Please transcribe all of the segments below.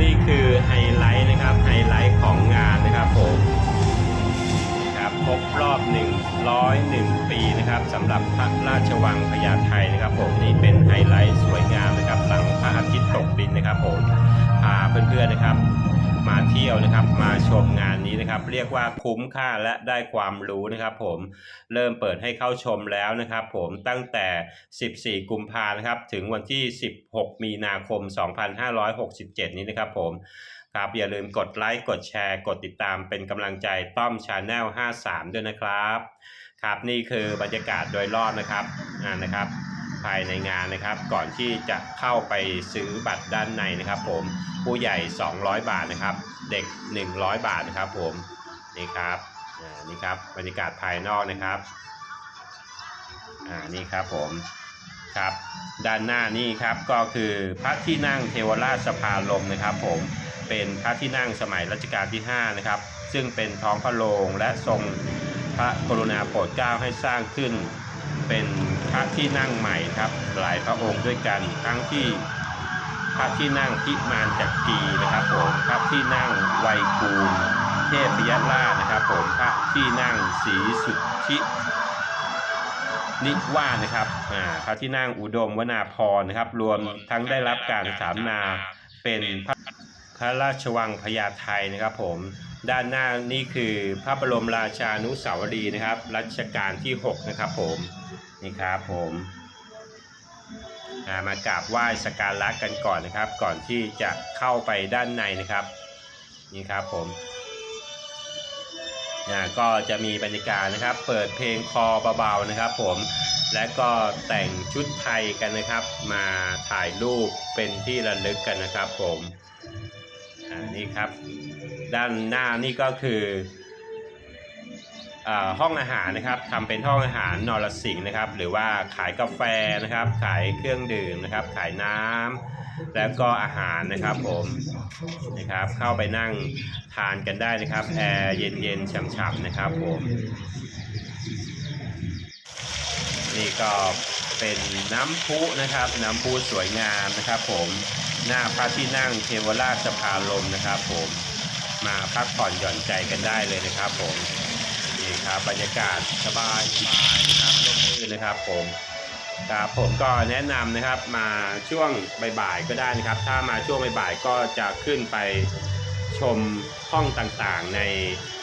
นี่คือไฮไลท์นะครับไฮไลท์ของงานนะครับผมครับครบรอบ 101 ปีนะครับสำหรับพระราชวังพญาไทนะครับผมนี่เป็นไฮไลท์สวยงามนะครับหลังพระอาทิตย์ตกดินนะครับผมพาเพื่อนๆนะครับ มาเที่ยวนะครับ มาชมงานนี้นะครับ เรียกว่าคุ้มค่าและได้ความรู้นะครับ ผมเริ่มเปิดให้เข้าชมแล้วนะครับ ผมตั้งแต่ 14 กุมภานะครับ ถึงวันที่ 16 มีนาคม 2567 นี้นะครับ ผมครับอย่าลืมกดไลค์กดแชร์กดติดตามเป็นกำลังใจต้อมชาแนล53 ด้วยนะครับ ครับนี่คือบรรยากาศโดยรอบนะครับอ่านะครับ ภายในงานนะครับ ก่อนที่จะเข้าไปซื้อบัตรด้านในนะครับ ผมผู้ใหญ่ 200 บาทนะครับ เด็ก 100 บาทนะครับ ผมนี่ครับนี่ครับบรรยากาศภายนอกนะครับอ่านี่ครับผมครับด้านหน้านี่ครับก็คือพระที่นั่งเทวราชสภาลมนะครับ ผมเป็นพระที่นั่งสมัยรัชกาลที่ 5 นะครับ ซึ่งเป็นท้องพระโรงและทรงพระกรุณาโปรดเกล้าให้สร้างขึ้นเป็น ระที่นั่งใหม่ครับ หลายพระองค์ด้วยกันทั้งที่พระที่นั่งพิมานจักรีนะครับผมพระที่นั่งไวยกูลเทพยราชนะครับผมพระที่นั่งศรีสุทธินิวานะครับอ่าพระที่นั่งอุดมวนาพรนะครับ รวมทั้งได้รับการสามนาเป็นพระราชวังพญาไทนะครับผม ด้านหน้านี่คือพระบรมราชานุสาวรีย์นะครับรัชกาลที่ 6 นะครับผมนี่ครับผมามากราบไหว้สกการะกันก่อนนะครับ ก่อนที่จะเข้าไปด้านในนะครับนี่ครับผมก็จะมีบรรยากาศนะครับ เปิดเพลงคอเบาๆนะครับ ผมและก็แต่งชุดไทยกันนะครับ มาถ่ายรูปเป็นที่ระลึกกันนะครับ ผมนี่ครับ ด้านหน้านี่ก็คืออห้องอาหารนะครับทำเป็นห้องอาหารนอรสิงห์นะครับ หรือว่าขายกาแฟนะครับ ขายเครื่องดื่มนะครับ ขายน้ำแล้วก็อาหารนะครับผมนะครับเข้าไปนั่งทานกันได้นะครับแอร์เย็นๆฉ่ำๆนะครับผมนี่ก็เป็นน้ำพุนะครับ น้ำพุสวยงามนะครับ ผมหน้าพระที่นั่งเทวราชสภาลมนะครับ ผม มาพักผ่อนหย่อนใจกันได้เลยนะครับ ผมนี่ครับบรรยากาศสบายสบายนะครับร่มรื่นนะครับผมครับผมก็แนะนำนะครับมาช่วงบ่ายๆก็ได้นะครับ ถ้ามาช่วงบ่ายๆก็จะขึ้นไปชมห้องต่างๆ ใน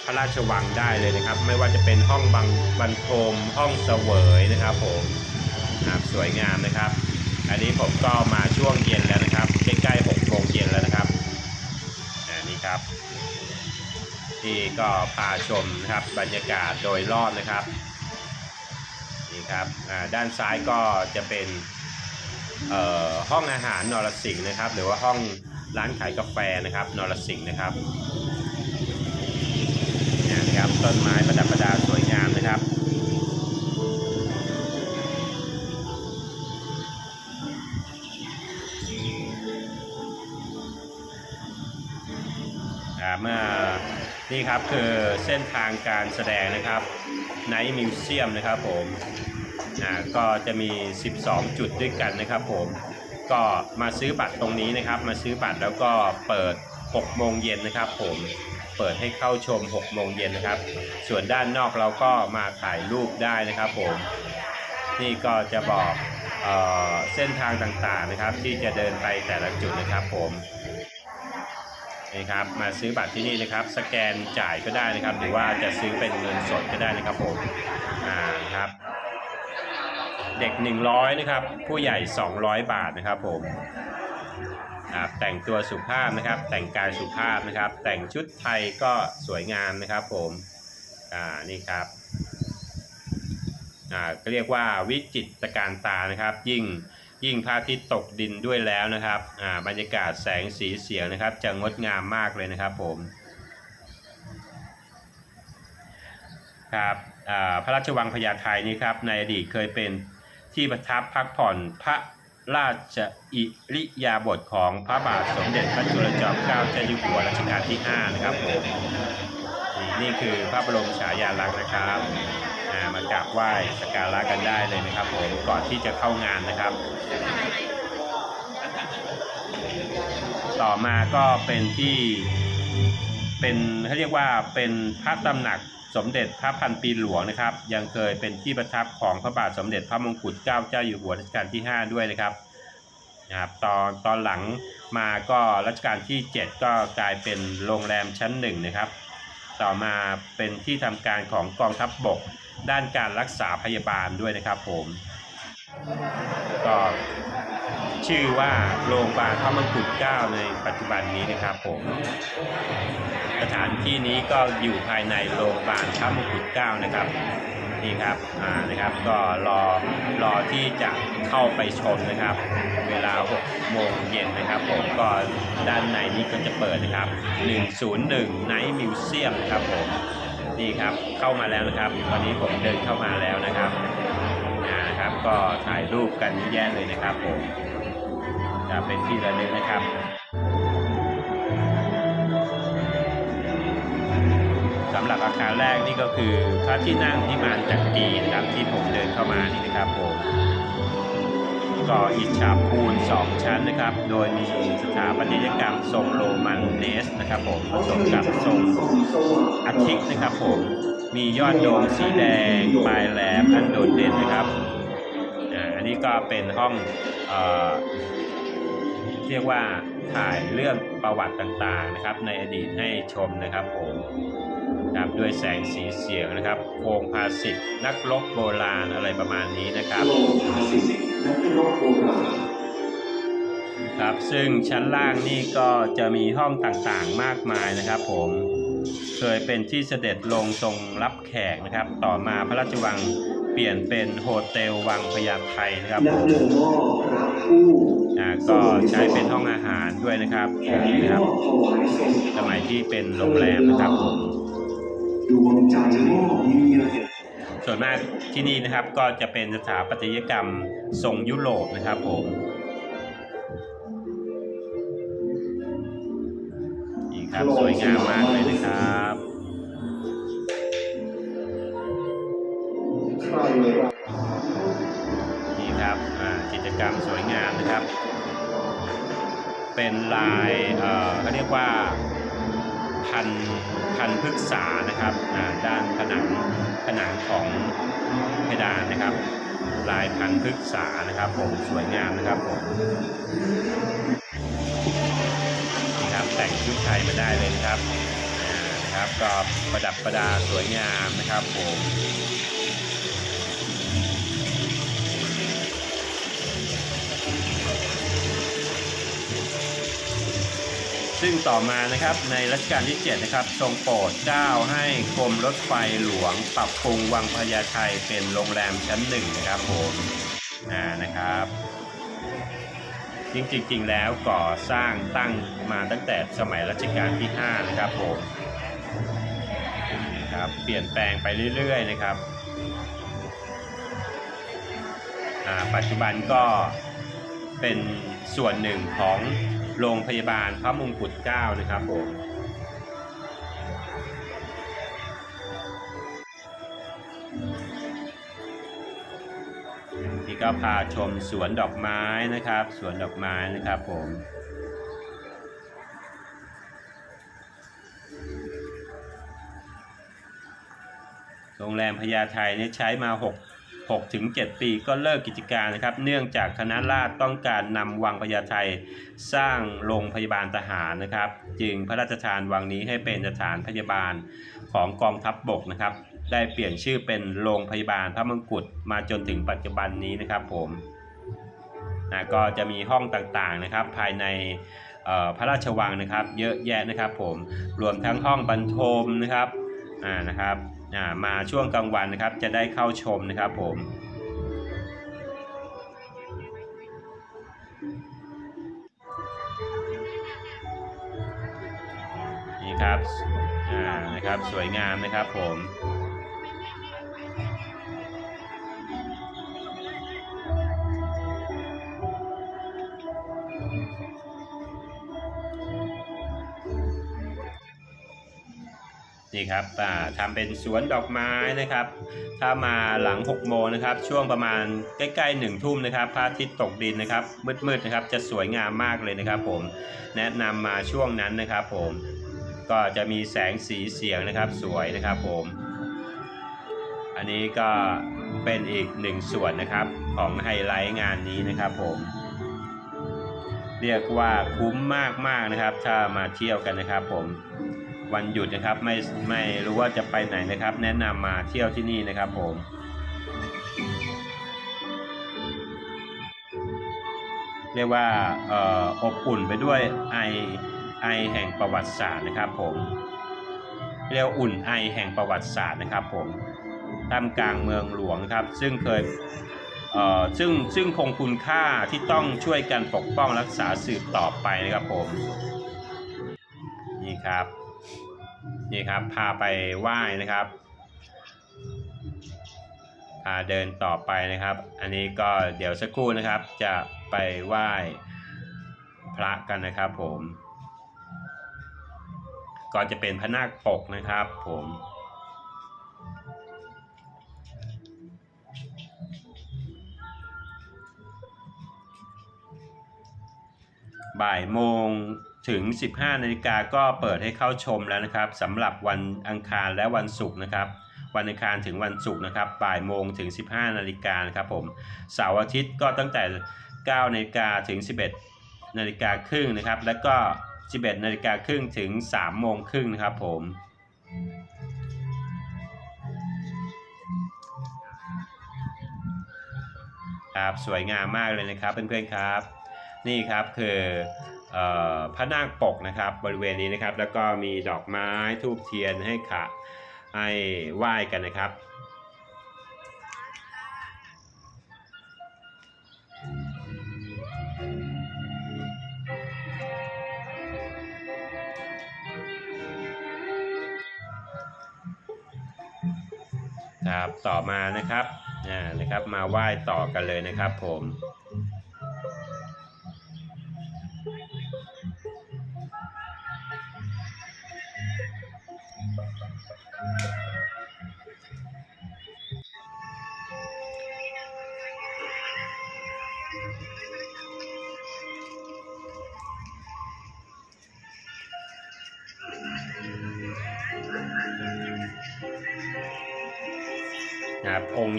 พระราชวังได้เลยนะครับ ไม่ว่าจะเป็นห้องบังบรรทมห้องเสวยนะครับผมครับสวยงามนะครับ อันนี้ผมก็มาช่วงเย็นแล้วนะครับ ใกล้ๆ6โมงเย็นแล้วนะครับอันนี้ครับ ที่ก็พาชมนะครับบรรยากาศโดยรอบนะครับนี่ครับด้านซ้ายก็จะเป็นห้องอาหารนรสิงห์นะครับ หรือว่าห้องร้านขายกาแฟนะครับนรสิงห์นะครับนี่ยนะครับต้นไม้ประดับประดาสวยงาม นี่ครับคือเส้นทางการแสดงนะครับไนท์มิวเซียมนะครับผมอ่าก็จะมี 12 จุดด้วยกันนะครับผมก็มาซื้อบัตรตรงนี้นะครับ มาซื้อบัตรแล้วก็เปิด 6 โมงเย็นนะครับ ผมเปิดให้เข้าชม 6 โมงเย็นนะครับ ส่วนด้านนอกเราก็มาถ่ายรูปได้นะครับผมนี่ก็จะบอกเออเส้นทางต่างๆนะครับ ที่จะเดินไปแต่ละจุดนะครับผม นี่ครับมาซื้อบัตรที่นี่นะครับ สแกนจ่ายก็ได้นะครับ หรือว่าจะซื้อเป็นเงินสดก็ได้นะครับผมอ่าครับ เด็ก 100 นะครับ ผู้ใหญ่ 200 บาทนะครับผมครับแต่งตัวสุภาพนะครับ แต่งกายสุภาพนะครับ แต่งชุดไทยก็สวยงามนะครับผมอ่านี่ครับอ่าก็เรียกว่าวิจิตรการตานะครับ ยิ่ง ยิ่งพระอาทิตย์ตกดินด้วยแล้วนะครับอ่าบรรยากาศแสงสีเสียงนะครับ จะงดงามมากเลยนะครับผมครับอ่าพระราชวังพญาไทนี่ครับในอดีตเคยเป็นที่ประทับพักผ่อนพระราชอิริยาบถของพระบาทสมเด็จพระจุลจอมเกล้าเจ้าอยู่หัวรัชกาลที่ 5 นะครับผมนี่คือพระบรมฉายาลักษณ์นะครับ กราบไหว้สักการะกันได้เลยนะครับผมก่อนที่จะเข้างานนะครับ ต่อมาก็เป็นที่เป็นเขาเรียกว่าเป็นพระตำหนักสมเด็จพระพันปีหลวงนะครับ ยังเคยเป็นที่ประทับของพระบาทสมเด็จพระมงกุฎเกล้าเจ้าอยู่หัวรัชกาลที่ 5 ด้วยนะครับนะครับตอนตอนหลังมาก็รัชกาลที่ 7 ก็กลายเป็นโรงแรมชั้นหนึ่งนะครับ ต่อมาเป็นที่ทำการของกองทัพบบก ด้านการรักษาพยาบาลด้วยนะครับผมก็ชื่อว่าโรงพยาบาลพระมงกุฎเกล้าในปัจจุบันนี้นะครับผม สถานที่นี้ก็อยู่ภายในโรงพยาบาลพระมงกุฎเกล้านะครับนี่ครับอ่านะครับ ก็รอรอที่จะเข้าไปชมนะครับ เวลา6โมงเย็นนะครับ ผมก็ด้านในนี้ก็จะเปิดนะครับ 101 Night Museum นะครับผม นี่ครับเข้ามาแล้วนะครับตอนนี้ผมเดินเข้ามาแล้วนะครับนะครับ ก็ถ่ายรูปกันแยะเลยนะครับผมจะเป็นที่ระลึกนะครับสำหรับอาคารแรกนี่ก็คือพระที่นั่งที่มานจักรีนะครับที่ผมเดินเข้ามานี่นะครับผมก่ออิฐฉาบปูนสองชั้นนะครับ โดยมีสถาปัตยกรรมทรงโรมันเนสนะครับผมผสมกับทรงอาทิตย์นะครับผมมียอดโดมสีแดงปลายแหลมอันโดดเด่นนะครับอันนี้ก็เป็นห้องเอเรียกว่าถ่ายเรื่องประวัติต่างๆนะครับ ในอดีตให้ชมนะครับผมครับด้วยแสงสีเสียงนะครับโครงภาสิทธ์นักรบโบราณอะไรประมาณนี้นะครับ ครับ ซึ่งชั้นล่างนี่ก็จะมีห้องต่างๆมากมายนะครับ ผมเคยเป็นที่เสด็จลงทรงรับแขกนะครับ ต่อมาพระราชวังเปลี่ยนเป็นโฮเทลวังพญาไทนะครับผมอ่าก็ใช้เป็นห้องอาหารด้วยนะครับนี่ที่ครับ สมัยที่เป็นโรงแรมนะครับผมดวงใจมอบเงียบส่วนมากที่นี่นะครับก็จะเป็นสถาปัตยกรรมทรงยุโรปนะครับผม ครับสวยงามมากเลยนะครับนี่ครับกิจกรรมสวยงามนะครับ เป็นลายเอ่อเขาเรียกว่าพันพันพฤกษานะครับด้านผนังผนังของเพดานนะครับ ลายพันพฤกษานะครับผมสวยงามนะครับผม แต่งชุดไทยมาได้เลยนะครับนะครับก็ประดับประดาสวยงามนะครับผมซึ่งต่อมานะครับในรัชกาลที่ 7 นะครับ ทรงโปรดเกล้าให้กรมรถไฟหลวง ปรับปรุงวังพญาไทเป็นโรงแรมชั้นหนึ่งนะครับผมนะครับ จริงๆแล้วก่อสร้างตั้งมาตั้งแต่สมัยรัชกาลที่ 5 นะครับผมครับเปลี่ยนแปลงไปเรื่อยๆนะครับปัจจุบันก็เป็นส่วนหนึ่งของโรงพยาบาลพระมงกุฎเกล้านะครับผมี่ก็พาชมสวนดอกไม้นะครับ สวนดอกไม้นะครับผมโรงแรมพญาไทเนี่ยใช้มา 6 6ถึง7ปีก็เลิกกิจการนะครับ เนื่องจากคณะราษฎรต้องการนำวังพญาไทสร้างโรงพยาบาลทหารนะครับ จึงพระราชทานวังนี้ให้เป็นสถานพยาบาลของกองทัพบบกนะครับ ได้เปลี่ยนชื่อเป็นโรงพยาบาลพระมงกุฎมาจนถึงปัจจุบันนี้นะครับผมนะก็จะมีห้องต่างๆนะครับ ภายในพระราชวังนะครับ เยอะแยะนะครับ ผมรวมทั้งห้องบรรทมนะครับอ่านะครับอ่ามาช่วงกลางวันนะครับ จะได้เข้าชมนะครับผมนี่ครับอ่านะครับสวยงามนะครับผม นี่ครับอ่าทำเป็นสวนดอกไม้นะครับ ถ้ามาหลัง 6 โมงนะครับ ช่วงประมาณใกล้ๆ1ทุ่มนะครับพระอาทิตย์ตกดินนะครับ มืดๆนะครับ จะสวยงามมากเลยนะครับ ผมแนะนำมาช่วงนั้นนะครับ ผมก็จะมีแสงสีเสียงนะครับสวยนะครับ ผม อันนี้ก็เป็นอีกหนึ่งส่วนนะครับของไฮไลท์งานนี้นะครับ ผม เรียกว่าคุ้มมากๆนะครับ ถ้ามาเที่ยวกันนะครับ ผม วันหยุดนะครับ ไม่ไม่รู้ว่าจะไปไหนนะครับ แนะนำมาเที่ยวที่นี่นะครับผมเรียกว่าออบอุ่นไปด้วยไอไอแห่งประวัติศาสตร์นะครับผมเรียกว่าอุ่นไอแห่งประวัติศาสตร์นะครับผมท่ามกลางเมืองหลวงครับ ซึ่งเคยเออซึ่งซึ่งคงคุณค่าที่ต้องช่วยกันปกป้องรักษาสืบต่อไปนะครับผม นี่ครับ นี่ครับ พาไปไหว้นะครับ พาเดินต่อไปนะครับ อันนี้ก็เดี๋ยวสักครู่นะครับ จะไปไหว้พระกันนะครับ ผม ก็จะเป็นพระนาคปกนะครับ ผมบ่ายโมง ถึง 15นาฬิกาก็เปิดให้เข้าชมแล้วนะครับสำหรับวันอังคารและวันศุกร์นะครับ วันอังคารถึงวันศุกร์นะครับบ่ายโมงถึง 15นาฬิกานะครับผมเสาร์อาทิตย์ก็ตั้งแต่9นาฬิกาถึง 11นาฬิกาครึ่งนะครับ แล้วก็ 11นาฬิกาครึ่งถึง3โมงครึ่งนะครับผมครับสวยงามมากเลยนะครับเพื่อนๆครับ นี่ครับคือเอ่อ พระนาคปกนะครับบริเวณนี้นะครับ แล้วก็มีดอกไม้ทูบเทียนให้ขะให้ไหว้กันนะครับครับต่อมานะครับอ่านะครับมาไหว้ต่อกันเลยนะครับผม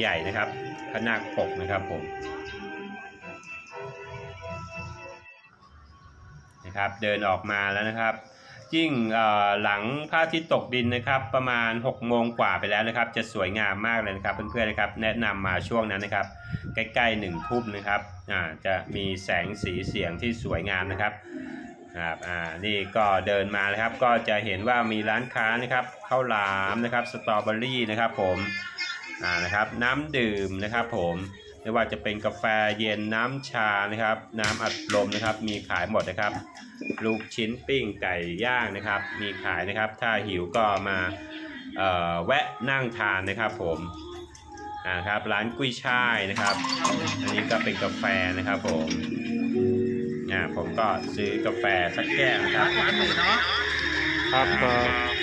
ใหญ่นะครับพระนาคปกนะครับผมนะครับเดินออกมาแล้วนะครับยิ่งหลังพระอาทิตย์ตกดินนะครับ ประมาณ6โมงกว่าไปแล้วนะครับ จะสวยงามมากเลยนะครับเพื่อนๆนะครับ แนะนำมาช่วงนั้นนะครับ ใกล้ๆหนึ่งทุ่มนะครับจะมีแสงสีเสียงที่สวยงามนะครับครับอ่านี่ก็เดินมานะครับ ก็จะเห็นว่ามีร้านค้านะครับข้าวหลามนะครับสตรอเบอรี่นะครับ ผม อ่านะครับน้ำดื่มนะครับผมไม่ว่าจะเป็นกาแฟเย็นน้ำชานะครับ น้ำอัดลมนะครับ มีขายหมดนะครับ ลูกชิ้นปิ้งไก่ย่างนะครับ มีขายนะครับ ถ้าหิวก็มาเอ่อแวะนั่งทานนะครับผมอ่าครับร้านกุ้ยช่ายนะครับ อันนี้ก็เป็นกาแฟนะครับผมอ่าผมก็ซื้อกาแฟสักแก้วนะครับร้านหมูเนาะครับ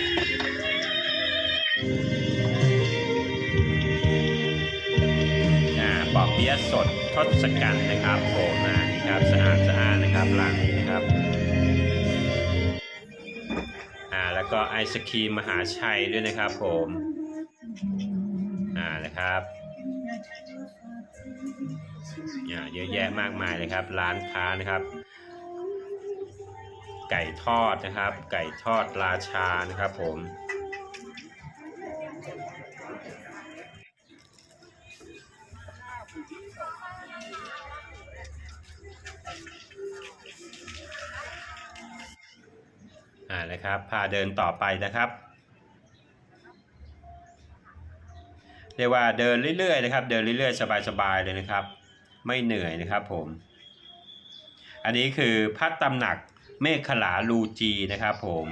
ยสดทศกัณฐ์นะครับผมอ่านี่ครับสะอาดสะอาดนะครับร้านนี้นะครับอ่าแล้วก็ไอศครีมมหาชัยด้วยนะครับผมอ่านะครับอ่าเยอะแยะมากมายเลยครับ ร้านค้านะครับ ไก่ทอดนะครับ ไก่ทอดราชานะครับผม นะครับ พาเดินต่อไปนะครับ เรียกว่าเดินเรื่อยๆนะครับ เดินเรื่อยๆ สบายๆเลยนะครับ ไม่เหนื่อยนะครับผม อันนี้คือพระตำหนักเมฆขลาลูจีนะครับ ผม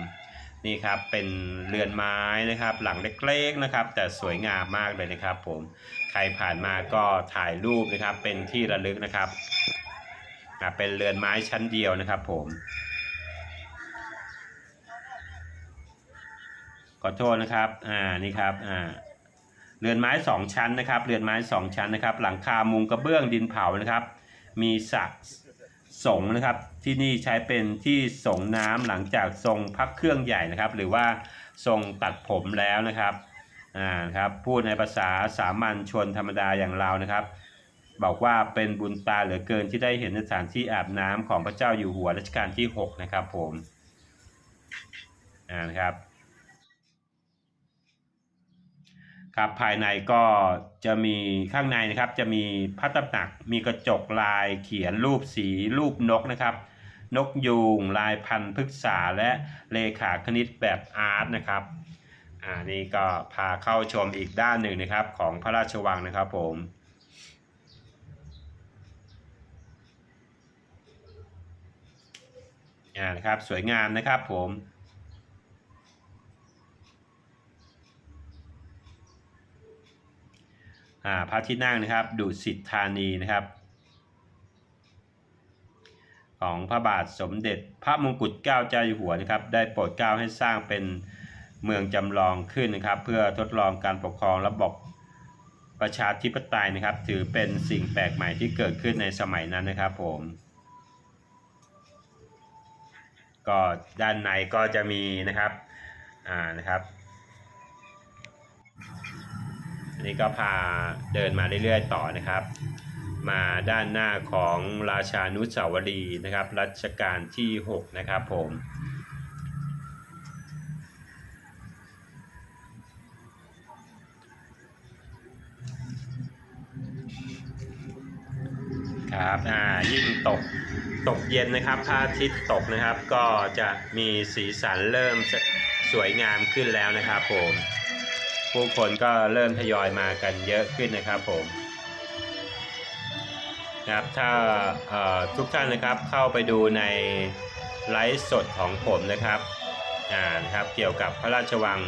นี่ครับเป็นเรือนไม้นะครับ หลังเล็กๆนะครับ แต่สวยงามมากเลยนะครับ ผมใครผ่านมาก็ถ่ายรูปนะครับ เป็นที่ระลึกนะครับเป็นเรือนไม้ชั้นเดียวนะครับ ผม ขอโทษนะครับ อ่า นี่ครับ อ่า เรือนไม้สองชั้นนะครับ เรือนไม้สองชั้นนะครับ หลังคา มุงกระเบื้อง ดินเผานะครับ มีสระสงนะครับ ที่นี่ใช้เป็นที่ส่งน้ำหลังจากทรงพักเครื่องใหญ่นะครับ หรือว่าทรงตัดผมแล้วนะครับ อ่า ครับ พูดในภาษาสามัญชนธรรมดาอย่างเรานะครับ บอกว่าเป็นบุญตาเหลือเกินที่ได้เห็นสถานที่อาบน้ำของพระเจ้าอยู่หัวรัชกาลที่ 6 นะครับผม อ่า นะครับ ครับภายในก็จะมีข้างในนะครับจะมีพระตำหนักมีกระจกลายเขียนรูปสีรูปนกนะครับ นกยูงลายพันธุ์พฤกษาและเลขาคณิตแบบอาร์ตนะครับอ่านี่ก็พาเข้าชมอีกด้านหนึ่งนะครับของพระราชวังนะครับผมอ่านะครับสวยงามนะครับผม อ่า พระที่นั่งนะครับ ดุสิตธานีนะครับ ของพระบาทสมเด็จพระมงกุฎเกล้าเจ้าอยู่หัวนะครับ ได้โปรดเกล้าให้สร้างเป็นเมืองจำลองขึ้นนะครับ เพื่อทดลองการปกครองระบบประชาธิปไตยนะครับ ถือเป็นสิ่งแปลกใหม่ที่เกิดขึ้นในสมัยนั้นนะครับผม ก็ด้านในก็จะมีนะครับอ่านะครับ อันนี้ก็พาเดินมาเรื่อยๆต่อนะครับ มาด้านหน้าของราชานุสาวรีย์นะครับ รัชกาลที่ 6 นะครับผมครับอ่ายิ่งตกตกเย็นนะครับพระอาทิตย์ตกนะครับ ก็จะมีสีสันเริ่มสวยงามขึ้นแล้วนะครับผม ผู้คนก็เริ่มทยอยมากันเยอะขึ้นนะครับผมนะครับถ้าทุกท่านนะครับเข้าไปดูในไลฟ์สดของผมนะครับอ่านะครับเกี่ยวกับพระราชวัง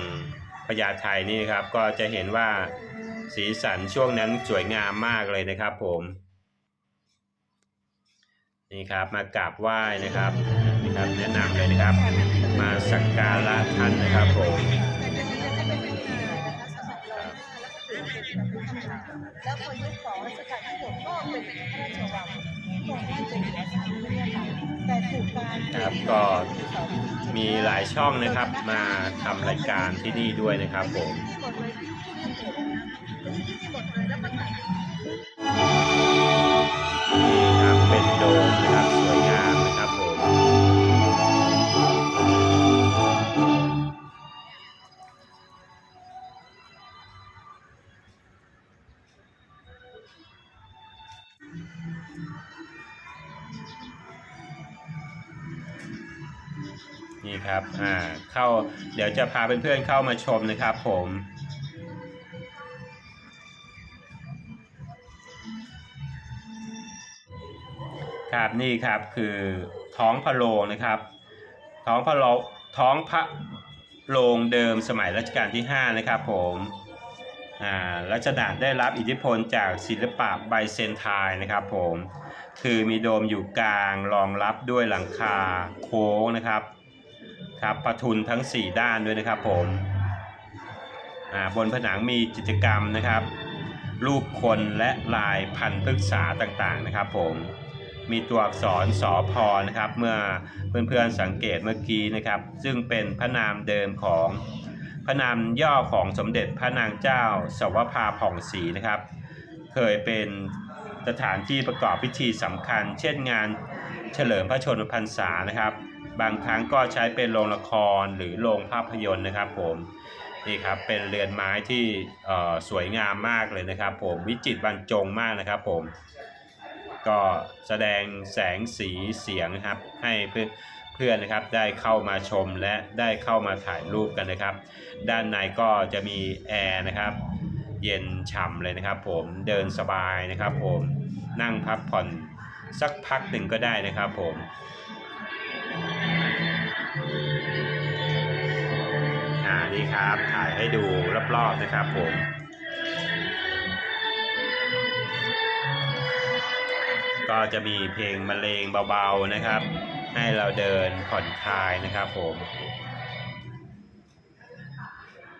พญาไทนี่นะครับ ก็จะเห็นว่าสีสันช่วงนั้นสวยงามมากเลยนะครับผมนี่ครับมากราบไหว้นะครับนี่ครับแนะนำเลยนะครับ มาสักการะท่านนะครับผม แล้วพอยุคของรัชกาลที่หกก็เป็นพระราชวังของราชอยู่อาศัยเนี่ยค่ะแต่ถูกการครับก็มีหลายช่องนะครับมาทำรายการที่นี่ด้วยนะครับผมมีนี่ครับเป็นโดมนะครับสวยงาม นี่ครับอ่าเข้าเดี๋ยวจะพาเพื่อนๆเข้ามาชมนะครับผมครับนี่ครับคือท้องพระโรงนะครับ ท้องพระโรงท้องพระโรงเดิมสมัยรัชกาลที่ 5 นะครับผมอ่ารัชดาได้รับอิทธิพลจากศิลปะไบเซนไทน์นะครับผมคือมีโดมอยู่กลางรองรับด้วยหลังคาโค้งนะครับ ครับประทุนทั้ง 4 ด้านด้วยนะครับผมอ่าบนผนังมีกิจกรรมนะครับ รูปคนและลายพันธุ์พฤกษาต่างๆนะครับ ผมมีตัวอักษรสอพอนะครับ เมื่อเพื่อนๆสังเกตเมื่อกี้นะครับ ซึ่งเป็นพระนามเดิมของพระนามย่อของสมเด็จพระนางเจ้าสวภาผ่องศรีนะครับ เคยเป็นสถานที่ประกอบพิธีสำคัญ เช่นงานเฉลิมพระชนมพรรษานะครับ บางครั้งก็ใช้เป็นโรงละครหรือโรงภาพยนตร์นะครับผมนี่ครับเป็นเรือนไม้ที่สวยงามมากเลยนะครับ ผมวิจิตรบรรจงมากนะครับ ผมก็แสดงแสงสีเสียงนะครับ ให้เพื่อนเพื่อนนะครับได้เข้ามาชมและได้เข้ามาถ่ายรูปกันนะครับ ด้านในก็จะมีแอร์นะครับ เย็นฉ่ำเลยนะครับ ผมเดินสบายนะครับ ผมนั่งพักผ่อนสักพักหนึ่งก็ได้นะครับ ผม อ่านี่ครับถ่ายให้ดูรอบๆนะครับผมก็จะมีเพลงบรรเลงเบาๆนะครับ ให้เราเดินผ่อนคลายนะครับผม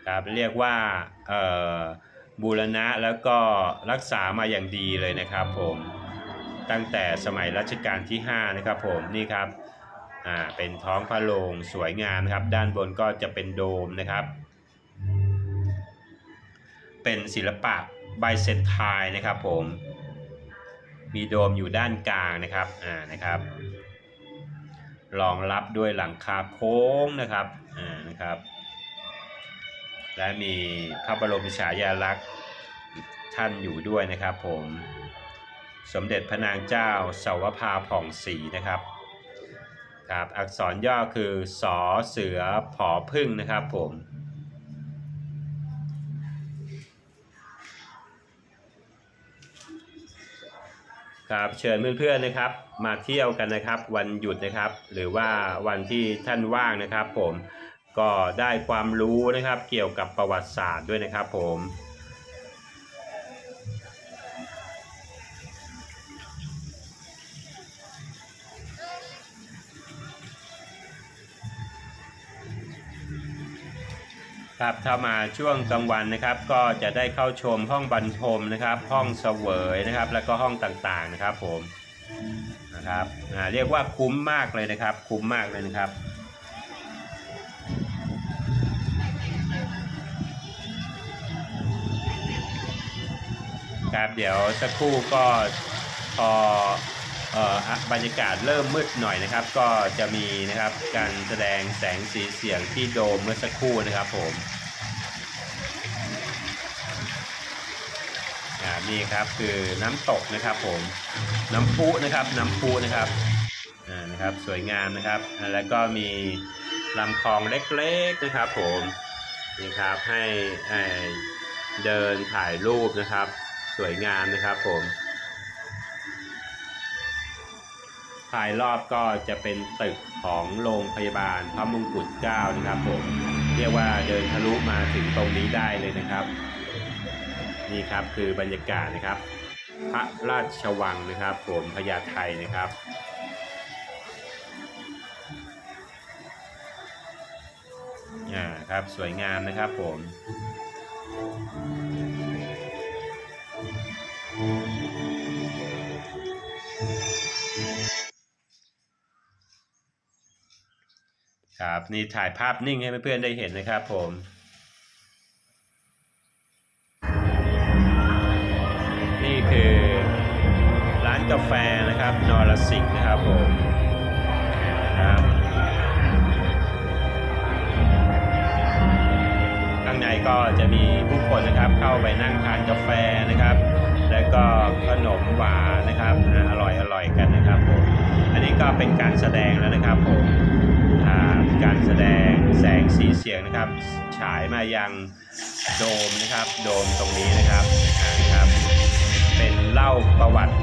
ครับเรียกว่าบูรณะแล้วก็รักษามาอย่างดีเลยนะครับผมตั้งแต่สมัยรัชกาลที่ 5 นะครับผมนี่ครับ อ่าเป็นท้องพระโรงสวยงามนะครับ ด้านบนก็จะเป็นโดมนะครับ เป็นศิลปะไบเซนไทน์นะครับผมมีโดมอยู่ด้านกลางนะครับอ่านะครับรองรับด้วยหลังคาโค้งนะครับอ่านะครับ และมีพระบรมฉายาลักษณ์ท่านอยู่ด้วยนะครับผมสมเด็จพระนางเจ้าสาวภาผ่องศรีนะครับ ครับ อักษรย่อคือสอเสือผอพึ่งนะครับผมครับเชิญเพื่อนๆนะครับ มาเที่ยวกันนะครับ วันหยุดนะครับ หรือว่าวันที่ท่านว่างนะครับ ผมก็ได้ความรู้นะครับ เกี่ยวกับประวัติศาสตร์ด้วยนะครับ ผม ครับถ้ามาช่วงกลางวันนะครับ ก็จะได้เข้าชมห้องบรรทมนะครับ ห้องเสวยนะครับ แล้วก็ห้องต่างๆนะครับ ผมนะครับอ่าเรียกว่าคุ้มมากเลยนะครับ คุ้มมากเลยนะครับครับเดี๋ยวสักครู่ก็พอ บรรยากาศเริ่มมืดหน่อยนะครับ ก็จะมีนะครับการแสดงแสงสีเสียงที่โดมเมื่อสักครู่นะครับผมนี่ครับคือน้ำตกนะครับผมน้ำพุนะครับน้ำพุนะครับอ่านะครับสวยงามนะครับ แล้วก็มีลำคลองเล็กๆนะครับผมนี่ครับให้เดินถ่ายรูปนะครับ สวยงามนะครับผม ภายรอบก็จะเป็นตึกของโรงพยาบาลพระมงกุฎเกล้านะครับผมเรียกว่าเดินทะลุมาถึงตรงนี้ได้เลยนะครับ นี่ครับคือบรรยากาศนะครับ พระราชวังนะครับ ผมพญาไทนะครับอ่าครับสวยงามนะครับผม นี่ถ่ายภาพนิ่งให้เพื่อนๆได้เห็นนะครับผมนี่คือร้านกาแฟนะครับนอรสิงห์นะครับผมนะครับข้างในก็จะมีผู้คนนะครับเข้าไปนั่งทานกาแฟนะครับ แล้วก็ขนมหวานนะครับอร่อยอร่อยกันนะครับผมอันนี้ก็เป็นการแสดงแล้วนะครับผม การแสดงแสงสีเสียงนะครับ ฉายมายังโดมนะครับ โดมตรงนี้นะครับนะครับ เป็นเล่าประวัติ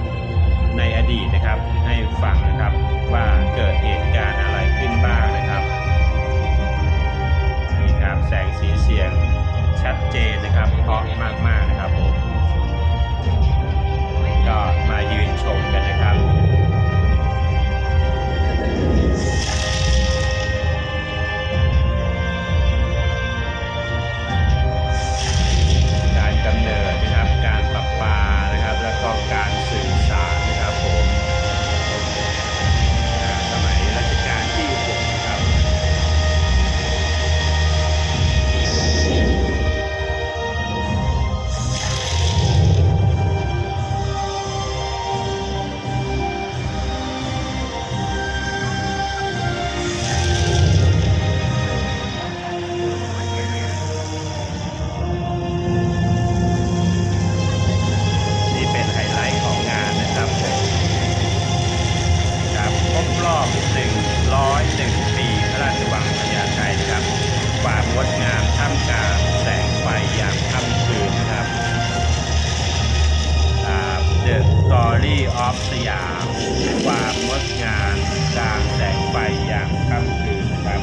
ในอดีตนะครับ ให้ฟังนะครับว่าเกิดเหตุการณ์อะไรขึ้นบ้างนะครับนี่ครับแสงสีเสียงชัดเจนนะครับเพราะมากๆนะครับผมก็มายืนชมกันนะครับ ตอรี่ออฟสยามความงดงานกลางแสงไฟอย่ามค่ำคืนครับ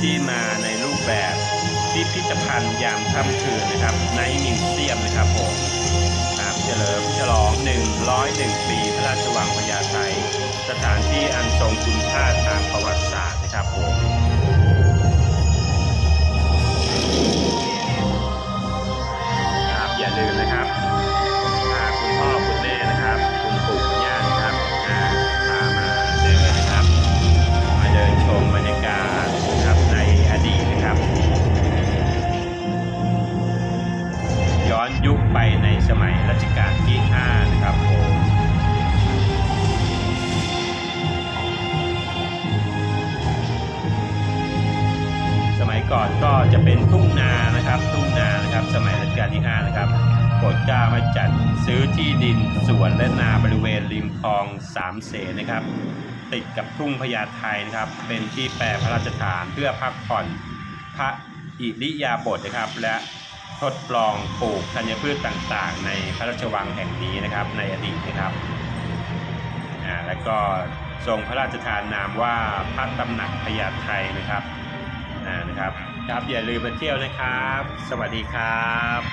ที่มาในรูปแบบพิพิธภัณฑ์ยามค่ำคืนนะครับในมิวเซียมนะครับผมครับเฉลิมฉลอง 101 ปี พระราชวังพญาไทสถานที่อันทรงคุณค่าทางประวัติศาสตร์ นะครับผมครับอย่าลืมนะครับพาคุณพ่อคุณแม่นะครับ คุณปู่คุณย่านะครับอ่าพามาเดินนะครับ มาเดินชมบรรยากาศนะครับในอดีตนะครับ ย้อนยุคไปในสมัยรัชกาลที่ 5 ซื้อที่ดินสวนและนาบริเวณริมคลองสามเสนนะครับ ติดกับทุ่งพญาไทนะครับ เป็นที่แปรพระราชฐานเพื่อพักผ่อนพระอิริยาบถนะครับ และทดลองปลูกธัญพืชต่างๆ ในพระราชวังแห่งนี้นะครับ ในอดีตนะครับอ่าแล้วก็ทรงพระราชทานนามว่าพระตำหนักพญาไทนะครับอ่านะครับ ครับอย่าลืมมาเที่ยวนะครับ สวัสดีครับ